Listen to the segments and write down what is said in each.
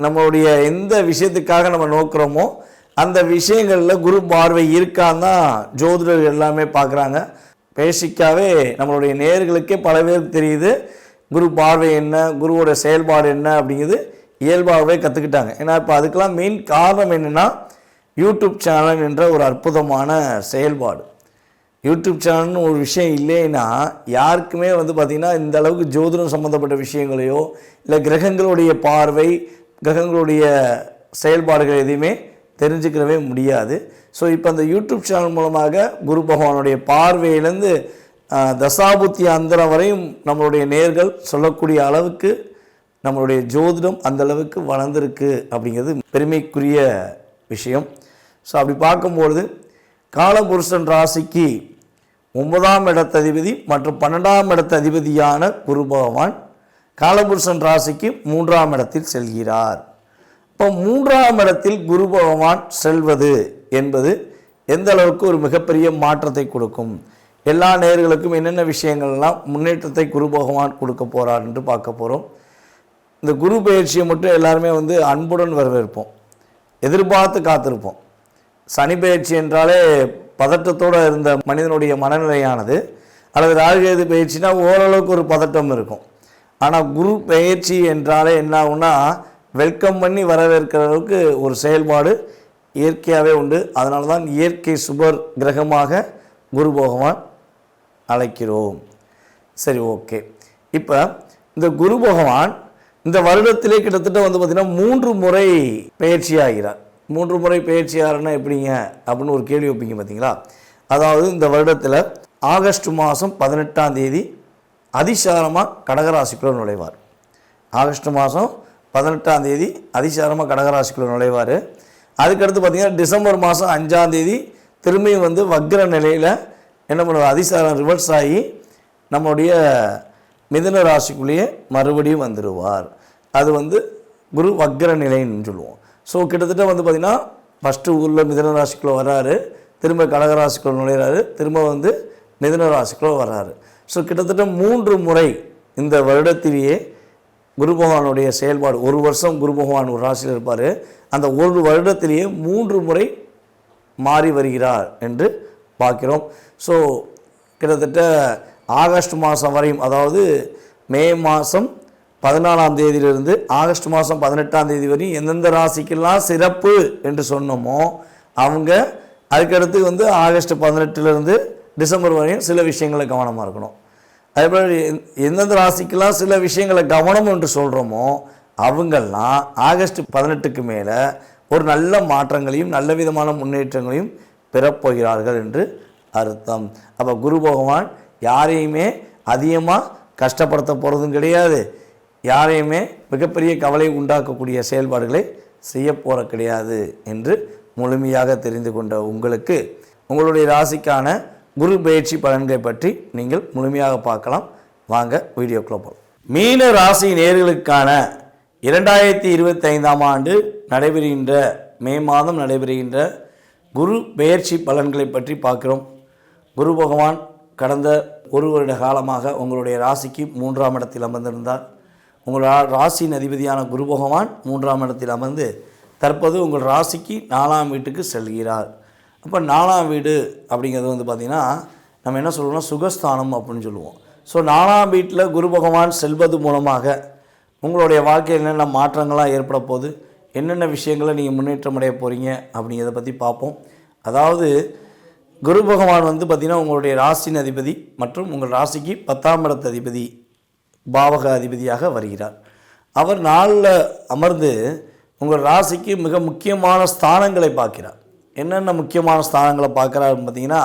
நம்மளுடைய எந்த விஷயத்துக்காக நம்ம நோக்குறோமோ அந்த விஷயங்களில் குரு பார்வை இருக்கான்னு தான் ஜோதிடர்கள் எல்லாமே பார்க்குறாங்க. பேசிக்காவே நம்மளுடைய நேர்களுக்கே பல பேருக்கு தெரியுது குரு பார்வை என்ன குருவோட செயல்பாடு என்ன அப்படிங்கிறது இயல்பாகவே கற்றுக்கிட்டாங்க ஏன்னா இப்போ அதுக்கெலாம் மெயின் காரணம் என்னென்னா யூடியூப் சேனல் என்ற ஒரு அற்புதமான செயல்பாடு. யூடியூப் சேனல்னு ஒரு விஷயம் இல்லைன்னா யாருக்குமே வந்து பார்த்திங்கன்னா இந்த அளவுக்கு ஜோதிடம் சம்மந்தப்பட்ட விஷயங்களையோ இல்லை கிரகங்களுடைய பார்வை கிரகங்களுடைய செயல்பாடுகள் எதையுமே தெரிஞ்சுக்கிறவே முடியாது. ஸோ இப்போ அந்த யூடியூப் சேனல் மூலமாக குரு பகவானுடைய பார்வையிலேருந்து தசாபுத்தி அந்தரம் வரையும் நம்மளுடைய நேர்கள் சொல்லக்கூடிய அளவுக்கு நம்மளுடைய ஜோதிடம் அந்த அளவுக்கு வளர்ந்துருக்கு அப்படிங்கிறது பெருமைக்குரிய விஷயம். ஸோ அப்படி பார்க்கும்பொழுது காலபுருஷன் ராசிக்கு ஒன்பதாம் இடத்த அதிபதி மற்றும் பன்னெண்டாம் இடத்த அதிபதியான குரு பகவான் காலபுருஷன் ராசிக்கு மூன்றாம் இடத்தில் செல்கிறார். இப்போ மூன்றாம் இடத்தில் குரு பகவான் செல்வது என்பது எந்த அளவுக்கு ஒரு மிகப்பெரிய மாற்றத்தை கொடுக்கும்? எல்லா நேர்களுக்கும் என்னென்ன விஷயங்கள்லாம் முன்னேற்றத்தை குரு பகவான் கொடுக்க போகிறார் என்று பார்க்க போகிறோம் இந்த குரு பயிற்சியை மட்டும் எல்லாருமே வந்து அன்புடன் வரவேற்போம். எதிர்பார்த்து காத்திருப்போம். சனி பயிற்சி என்றாலே பதட்டத்தோடு இருந்த மனிதனுடைய மனநிலையானது அல்லது ராகுகேது பயிற்சினா ஓரளவுக்கு ஒரு பதட்டம் இருக்கும். ஆனால் குரு பயிற்சி என்றாலே என்ன வெல்கம் பண்ணி வரவேற்கிற அளவுக்கு ஒரு செயல்பாடு இயற்கையாகவே உண்டு. அதனால தான் இயற்கை சுபர் கிரகமாக குரு பகவான் அழைக்கிறோம். சரி ஓகே. இப்போ இந்த குரு பகவான் இந்த வருடத்திலே கிட்டத்தட்ட வந்து பார்த்திங்கன்னா மூன்று முறை பயிற்சி ஆகிறார். மூன்று முறை பயிற்சி ஆகிறனா எப்படிங்க? அப்படின்னு ஒரு கேள்வி வைப்பீங்க பார்த்தீங்களா அதாவது இந்த வருடத்தில் ஆகஸ்ட் மாதம் பதினெட்டாம் தேதி அதிசாரமாக கடகராசிக்குள்ள நுழைவார். ஆகஸ்ட் மாதம் பதினெட்டாம் தேதி அதிசாரமாக கடகராசிக்குள்ள நுழைவார். அதுக்கடுத்து பார்த்திங்கன்னா டிசம்பர் மாதம் அஞ்சாம் தேதி திரும்பியும் வந்து வக்ர நிலையில் என்ன பண்ணுவார்? அதிசாரம் ரிவர்ஸ் ஆகி நம்மளுடைய மிதன ராசிக்குள்ளேயே மறுபடியும் வந்துடுவார் அது வந்து குரு வக்ர நிலைன்னு சொல்லுவோம். ஸோ கிட்டத்தட்ட வந்து பார்த்திங்கன்னா ஃபஸ்ட்டு ஊரில் மிதன ராசிக்குள்ளே வராரு. திரும்ப கடகராசிக்குள்ளே நுழையிறாரு. திரும்ப வந்து மிதன ராசிக்குள்ளே வர்றாரு. ஸோ கிட்டத்தட்ட மூன்று முறை இந்த வருடத்திலேயே குரு பகவானுடைய செயல்பாடு ஒரு வருஷம் குரு பகவான் ஒரு ராசியில் இருப்பார். அந்த ஒரு வருடத்திலேயே மூன்று முறை மாறி வருகிறார் என்று பார்க்கிறோம். ஸோ கிட்டத்தட்ட ஆகஸ்ட் மாதம் வரையும் அதாவது மே மாதம் பதினாலாம் தேதியிலிருந்து ஆகஸ்ட் மாதம் பதினெட்டாம் தேதி வரையும் எந்தெந்த ராசிக்கெல்லாம் சிறப்பு என்று சொன்னோமோ அவங்க அதுக்கடுத்து வந்து ஆகஸ்ட் பதினெட்டுலேருந்து டிசம்பர் வரையும் சில விஷயங்களை கவனமாக இருக்கணும். அதே போல் எந்தெந்த ராசிக்கெல்லாம் சில விஷயங்களை கவனம் என்று சொல்கிறோமோ அவங்கெல்லாம் ஆகஸ்ட் பதினெட்டுக்கு மேலே ஒரு நல்ல மாற்றங்களையும் நல்ல விதமான முன்னேற்றங்களையும் பெறப்போகிறார்கள் என்று அர்த்தம். அப்போ குரு பகவான் யாரையுமே அதிகமாக கஷ்டப்படுத்த போகிறதும் கிடையாது. யாரையுமே மிகப்பெரிய கவலை உண்டாக்கக்கூடிய செயல்பாடுகளை செய்ய போகிற கிடையாது என்று முழுமையாக தெரிந்து கொண்ட உங்களுக்கு உங்களுடைய ராசிக்கான குரு பயிற்சி பலன்களை பற்றி நீங்கள் முழுமையாக பார்க்கலாம். வாங்க வீடியோக்குள்ள போகலாம் மீன ராசி நேர்களுக்கான இரண்டாயிரத்தி இருபத்தைந்தாம் ஆண்டு நடைபெறுகின்ற மே மாதம் நடைபெறுகின்ற குரு பெயர்ச்சி பலன்களை பற்றி பார்க்குறோம். குரு பகவான் கடந்த ஒரு வருட காலமாக உங்களுடைய ராசிக்கு மூன்றாம் இடத்தில் அமர்ந்திருந்தார். உங்கள் ராசியின் அதிபதியான குரு பகவான் மூன்றாம் இடத்தில் அமர்ந்து தற்போது உங்கள் ராசிக்கு நாலாம் வீட்டுக்கு செல்கிறார். அப்போ நாலாம் வீடு அப்படிங்கிறது வந்து பார்த்திங்கன்னா நம்ம என்ன சொல்லுவோம்னா சுகஸ்தானம் அப்படின்னு சொல்லுவோம். ஸோ நாலாம் வீட்டில் குரு பகவான் செல்வது மூலமாக உங்களுடைய வாழ்க்கையில் என்னென்ன மாற்றங்களாக ஏற்பட போகுது என்னென்ன விஷயங்களை நீங்கள் முன்னேற்றம் அடைய போகிறீங்க அப்படிங்கிறத பற்றி பார்ப்போம். அதாவது குரு பகவான் வந்து பார்த்திங்கன்னா உங்களுடைய ராசியின் அதிபதி மற்றும் உங்கள் ராசிக்கு பத்தாம் இடத்து அதிபதி பாவக அதிபதியாக வருகிறார். அவர் நாளில் அமர்ந்து உங்கள் ராசிக்கு மிக முக்கியமான ஸ்தானங்களை பார்க்கிறார். என்னென்ன முக்கியமான ஸ்தானங்களை பார்க்குறாருன்னு பார்த்தீங்கன்னா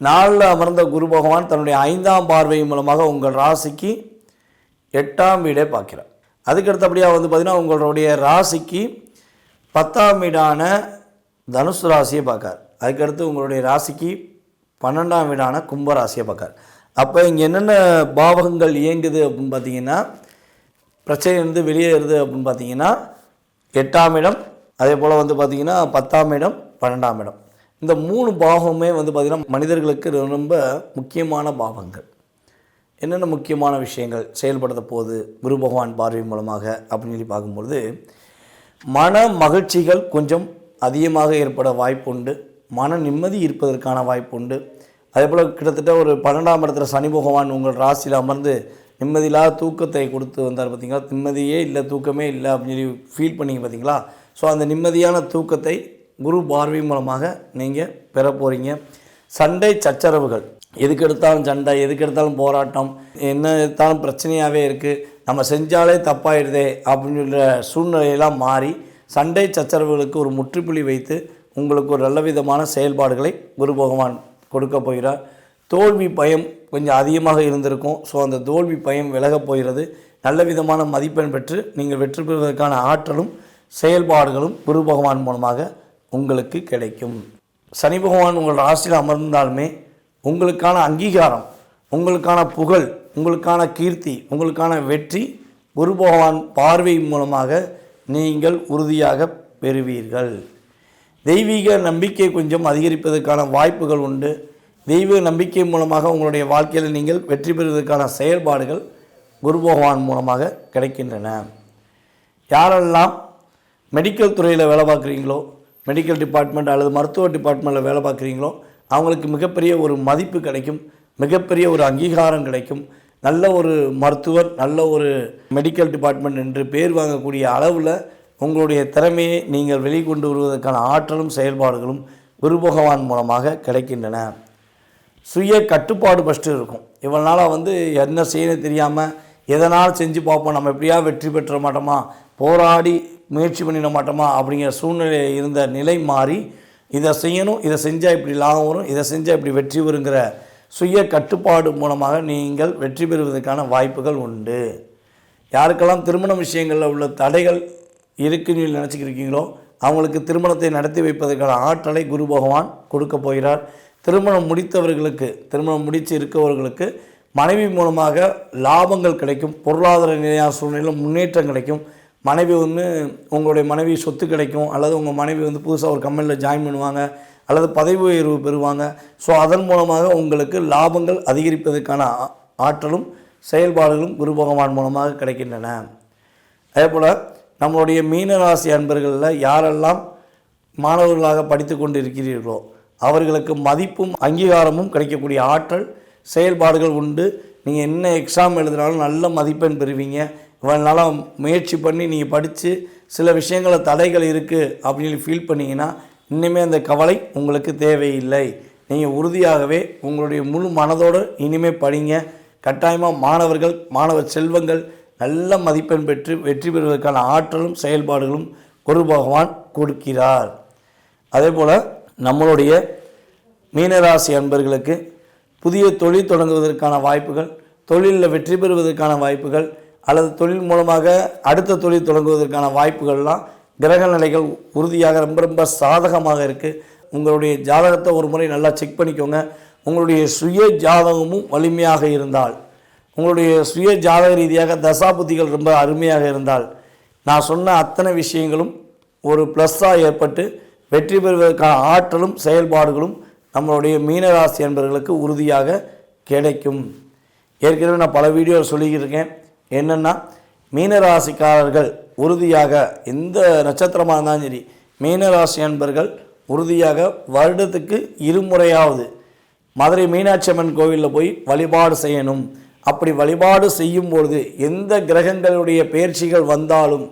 நாளில் அமர்ந்த குரு பகவான் தன்னுடைய ஐந்தாம் பார்வை மூலமாக உங்கள் ராசிக்கு எட்டாம் வீடே பார்க்கிறார். அதுக்கு அடுத்தபடியாக வந்து பார்த்திங்கன்னா உங்களுடைய ராசிக்கு பத்தாம் வீடான தனுசு ராசியை பார்க்கார் அதுக்கடுத்து உங்களுடைய ராசிக்கு பன்னெண்டாம் வீடான கும்ப ராசியை பார்க்கார் அப்போ இங்கே என்னென்ன பாவகங்கள் இயங்குது அப்படின்னு பார்த்தீங்கன்னா பிரச்சனை வெளியேறுது அப்படின்னு பார்த்தீங்கன்னா எட்டாம் இடம் அதே போல் வந்து பார்த்திங்கன்னா பத்தாம் இடம் பன்னெண்டாம் இடம். இந்த மூணு பாவமுமே வந்து பார்த்திங்கன்னா மனிதர்களுக்கு ரொம்ப முக்கியமான பாவங்கள் என்னென்ன முக்கியமான விஷயங்கள் செயல்படுத்த போது குரு பகவான் பார்வை மூலமாக அப்படின்னு சொல்லி பார்க்கும்பொழுது மன மகிழ்ச்சிகள் கொஞ்சம் அதிகமாக ஏற்பட வாய்ப்புண்டு. மன நிம்மதி இருப்பதற்கான வாய்ப்புண்டு. அதே போல் கிட்டத்தட்ட ஒரு பன்னெண்டாம் இடத்துல சனி பகவான் உங்கள் ராசியில் அமர்ந்து நிம்மதியில்லாத தூக்கத்தை கொடுத்து வந்தார் பார்த்தீங்களா நிம்மதியே இல்லை தூக்கமே இல்லை அப்படின்னு சொல்லி ஃபீல் பண்ணிங்க பார்த்தீங்களா ஸோ அந்த நிம்மதியான தூக்கத்தை குரு பார்வை மூலமாக நீங்கள் பெற போகிறீங்க சண்டை சச்சரவுகள். எதுக்கு எடுத்தாலும் சண்டை எதுக்கு எடுத்தாலும் போராட்டம் என்ன எடுத்தாலும் பிரச்சனையாகவே இருக்குது நம்ம செஞ்சாலே தப்பாயிடுதே அப்படின்ற சூழ்நிலையெல்லாம் மாறி சண்டை சச்சரவுகளுக்கு ஒரு முற்றுப்புள்ளி வைத்து உங்களுக்கு ஒரு நல்ல விதமான செயல்பாடுகளை குரு பகவான் கொடுக்க போகிறார். தோல்வி பயம் கொஞ்சம் அதிகமாக இருந்திருக்கும். ஸோ அந்த தோல்வி பயம் விலகப் போகிறது. நல்ல விதமான மதிப்பெண் பெற்று நீங்கள் வெற்றி பெறுவதற்கான ஆற்றலும் செயல்பாடுகளும் குரு பகவான் மூலமாக உங்களுக்கு கிடைக்கும். சனி பகவான் உங்கள் ராசியில் அமர்ந்தாலுமே உங்களுக்கான அங்கீகாரம் உங்களுக்கான புகழ் உங்களுக்கான கீர்த்தி உங்களுக்கான வெற்றி குரு பகவான் பார்வை மூலமாக நீங்கள் உறுதியாக பெறுவீர்கள். தெய்வீக நம்பிக்கை கொஞ்சம் அதிகரிப்பதற்கான வாய்ப்புகள் உண்டு. தெய்வ நம்பிக்கை மூலமாக உங்களுடைய வாழ்க்கையில் நீங்கள் வெற்றி பெறுவதற்கான செயல்பாடுகள் குரு பகவான் மூலமாக கிடைக்கின்றன. யாரெல்லாம் மெடிக்கல் துறையில் வேலை பார்க்குறீங்களோ மெடிக்கல் டிபார்ட்மெண்ட் அல்லது மருத்துவ டிபார்ட்மெண்ட்டில் வேலை பார்க்குறீங்களோ அவங்களுக்கு மிகப்பெரிய ஒரு மதிப்பு கிடைக்கும் மிகப்பெரிய ஒரு அங்கீகாரம் கிடைக்கும். நல்ல ஒரு மருத்துவர் நல்ல ஒரு மெடிக்கல் டிபார்ட்மெண்ட் என்று பேர் வாங்கக்கூடிய அளவில் உங்களுடைய திறமையை நீங்கள் வெளிக்கொண்டு வருவதற்கான ஆற்றலும் செயல்பாடுகளும் குரு பகவான் மூலமாக கிடைக்கின்றன. சுய கட்டுப்பாடு ஃபஸ்ட்டு இருக்கும். இவ்வளோ நாளாக வந்து என்ன செய்யணும் தெரியாமல் எதனால் செஞ்சு பார்ப்போம் நம்ம எப்படியா வெற்றி பெற்ற மாட்டோமா? போராடி முயற்சி பண்ணிட மாட்டோமா அப்படிங்கிற சூழ்நிலை இருந்த நிலை மாறி இதை செய்யணும் இதை செஞ்சால் இப்படி லாபம் வரும் இதை செஞ்சால் இப்படி வெற்றி வருங்கிற சுய கட்டுப்பாடு மூலமாக நீங்கள் வெற்றி பெறுவதற்கான வாய்ப்புகள் உண்டு. யாருக்கெல்லாம் திருமண விஷயங்களில் உள்ள தடைகள் இருக்குன்னு சொல்லி நினச்சிக்கிருக்கீங்களோ அவங்களுக்கு திருமணத்தை நடத்தி வைப்பதற்கான ஆற்றலை குரு பகவான் கொடுக்க போகிறார். திருமணம் முடித்தவர்களுக்கு திருமணம் முடித்து இருக்கவர்களுக்கு மனைவி மூலமாக லாபங்கள் கிடைக்கும் பொருளாதார நிலையான சூழ்நிலையில் முன்னேற்றம் கிடைக்கும். மனைவி வந்து உங்களுடைய மனைவி சொத்து கிடைக்கும் அல்லது உங்கள் மனைவி வந்து புதுசாக ஒரு கம்பெனியில் ஜாயின் பண்ணுவாங்க அல்லது பதவி உயர்வு பெறுவாங்க. ஸோ அதன் மூலமாக உங்களுக்கு லாபங்கள் அதிகரிப்பதற்கான ஆ- ஆற்றலும் செயல்பாடுகளும் குரு பகவான் மூலமாக கிடைக்கின்றன. அதே போல் நம்மளுடைய மீனராசி அன்பர்களில் யாரெல்லாம் மாணவர்களாக படித்து கொண்டு இருக்கிறீர்களோ அவர்களுக்கு மதிப்பும் அங்கீகாரமும் கிடைக்கக்கூடிய ஆற்றல் செயல்பாடுகள் உண்டு. நீங்கள் என்ன எக்ஸாம் எழுதினாலும் நல்ல மதிப்பெண் பெறுவீங்க. இவனால முயற்சி பண்ணி நீங்கள் படித்து சில விஷயங்கள தடைகள் இருக்குது அப்படின்னு ஃபீல் பண்ணிங்கன்னா இனிமேல் அந்த கவலை உங்களுக்கு தேவையில்லை. நீங்கள் உறுதியாகவே உங்களுடைய முழு மனதோடு இனிமேல் படிங்க. கட்டாயமாக மாணவர்கள் மாணவ செல்வங்கள் நல்ல மதிப்பெண் பெற்று வெற்றி பெறுவதற்கான ஆற்றலும் செயல்பாடுகளும் குரு பகவான் கொடுக்கிறார். அதே போல் நம்மளுடைய மீனராசி அன்பர்களுக்கு புதிய தொழில் தொடங்குவதற்கான வாய்ப்புகள் தொழிலில் வெற்றி பெறுவதற்கான வாய்ப்புகள் அல்லது தொழில் மூலமாக அடுத்த தொழில் தொடங்குவதற்கான வாய்ப்புகள்லாம் கிரக நிலைகள் உறுதியாக ரொம்ப ரொம்ப சாதகமாக இருக்குது உங்களுடைய ஜாதகத்தை ஒரு முறை நல்லா செக் பண்ணிக்கோங்க. உங்களுடைய சுய ஜாதகமும் வலிமையாக இருந்தால் உங்களுடைய சுய ஜாதக ரீதியாக தசாபுத்திகள் ரொம்ப அருமையாக இருந்தால் நான் சொன்ன அத்தனை விஷயங்களும் ஒரு ப்ளஸ்ஸாக ஏற்பட்டு வெற்றி பெறுவதற்கான ஆற்றலும் செயல்பாடுகளும் நம்மளுடைய மீனராசி என்பவர்களுக்கு உறுதியாக கிடைக்கும். ஏற்கனவே நான் பல வீடியோ சொல்லியிருக்கேன் என்னென்னா மீனராசிக்காரர்கள் உறுதியாக எந்த நட்சத்திரமாக இருந்தாலும் சரி மீனராசி அன்பர்கள் உறுதியாக வருடத்துக்கு இருமுறையாவது மதுரை மீனாட்சி அம்மன் கோவிலில் போய் வழிபாடு செய்யணும். அப்படி வழிபாடு செய்யும் பொழுது எந்த கிரகங்களுடைய பயிற்சிகள் வந்தாலும்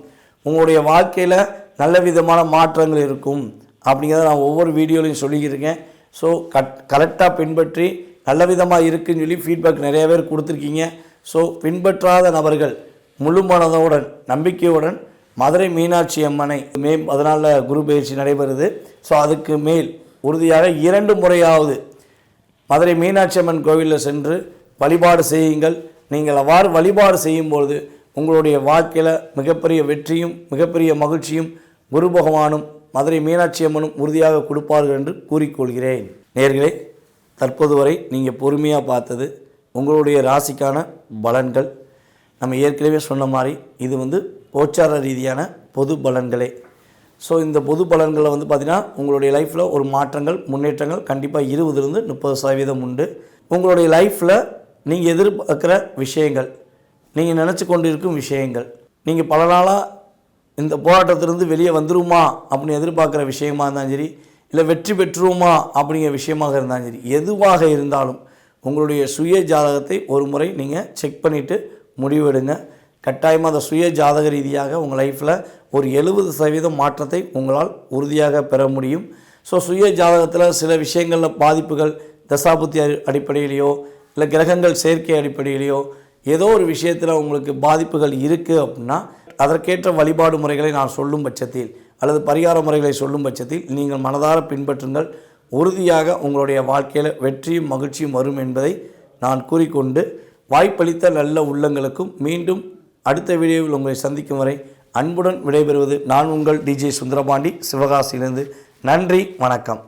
உங்களுடைய வாழ்க்கையில் நல்ல விதமான மாற்றங்கள் இருக்கும். அப்படிங்கிறத நான் ஒவ்வொரு வீடியோலையும் சொல்லியிருக்கேன். ஸோ கட் கரெக்டாக பின்பற்றி நல்ல விதமாக இருக்குதுன்னு சொல்லி ஃபீட்பேக் நிறைய பேர் கொடுத்துருக்கீங்க. ஸோ பின்பற்றாத நபர்கள் முழு மனதோடன் நம்பிக்கையுடன் மதுரை மீனாட்சி அம்மனை மே பதினாலில் குரு பயிற்சி நடைபெறுது. ஸோ அதுக்கு மேல் உறுதியாக இரண்டு முறையாவது மதுரை மீனாட்சி அம்மன் கோவிலில் சென்று வழிபாடு செய்யுங்கள். நீங்கள் அவ்வாறு வழிபாடு செய்யும்பொழுது உங்களுடைய வாழ்க்கையில் மிகப்பெரிய வெற்றியும் மிகப்பெரிய மகிழ்ச்சியும் குரு பகவானும் மதுரை மீனாட்சி அம்மனும் உறுதியாக கொடுப்பார்கள் என்று கூறிக்கொள்கிறேன். நேர்களே தற்போது வரை நீங்கள் பொறுமையாக பார்த்தது உங்களுடைய ராசிக்கான பலன்கள். நம்ம ஏற்கனவே சொன்ன மாதிரி இது வந்து கோச்சார ரீதியான பொது பலன்களே. ஸோ இந்த பொது பலன்களை வந்து பார்த்திங்கன்னா உங்களுடைய லைஃப்பில் ஒரு மாற்றங்கள் முன்னேற்றங்கள் கண்டிப்பாக இருபதுலேருந்து முப்பது சதவீதம் உண்டு. உங்களுடைய லைஃப்பில் நீங்கள் எதிர்பார்க்குற விஷயங்கள் நீங்கள் நினச்சி கொண்டிருக்கும் விஷயங்கள் நீங்கள் பல நாளாக இந்த போராட்டத்திலிருந்து வெளியே வந்துருமா அப்படின்னு எதிர்பார்க்குற விஷயமா இருந்தாலும் சரி இல்லை வெற்றி பெற்றுருமா அப்படிங்கிற விஷயமாக இருந்தாலும் சரி எதுவாக இருந்தாலும் உங்களுடைய சுய ஜாதகத்தை ஒரு முறை நீங்கள் செக் பண்ணிவிட்டு முடிவெடுங்க. கட்டாயமாக அந்த சுய ஜாதக ரீதியாக உங்கள் லைஃப்பில் ஒரு எழுபது சதவீதம் மாற்றத்தை உங்களால் உறுதியாக பெற முடியும். ஸோ சுய ஜாதகத்தில் சில விஷயங்களில் பாதிப்புகள் தசாபுத்தி அடிப்படையிலேயோ அடிப்படையிலையோ இல்லை கிரகங்கள் சேர்க்கை அடிப்படையிலையோ ஏதோ ஒரு விஷயத்தில் உங்களுக்கு பாதிப்புகள் இருக்குது அப்படின்னா அதற்கேற்ற வழிபாடு முறைகளை நான் சொல்லும் பட்சத்தில் அல்லது பரிகார முறைகளை சொல்லும் பட்சத்தில் நீங்கள் மனதார பின்பற்றுங்கள். உறுதியாக உங்களுடைய வாழ்க்கையில் வெற்றியும் மகிழ்ச்சியும் வரும் என்பதை நான் கூறிக்கொண்டு வாய்ப்பளித்த நல்ல உள்ளங்களுக்கும் மீண்டும் அடுத்த வீடியோவில் உங்களை சந்திக்கும் வரை அன்புடன் விடைபெறுவது நான் உங்கள் டிஜே சுந்தரபாண்டி. சிவகாசியிலிருந்து நன்றி வணக்கம்.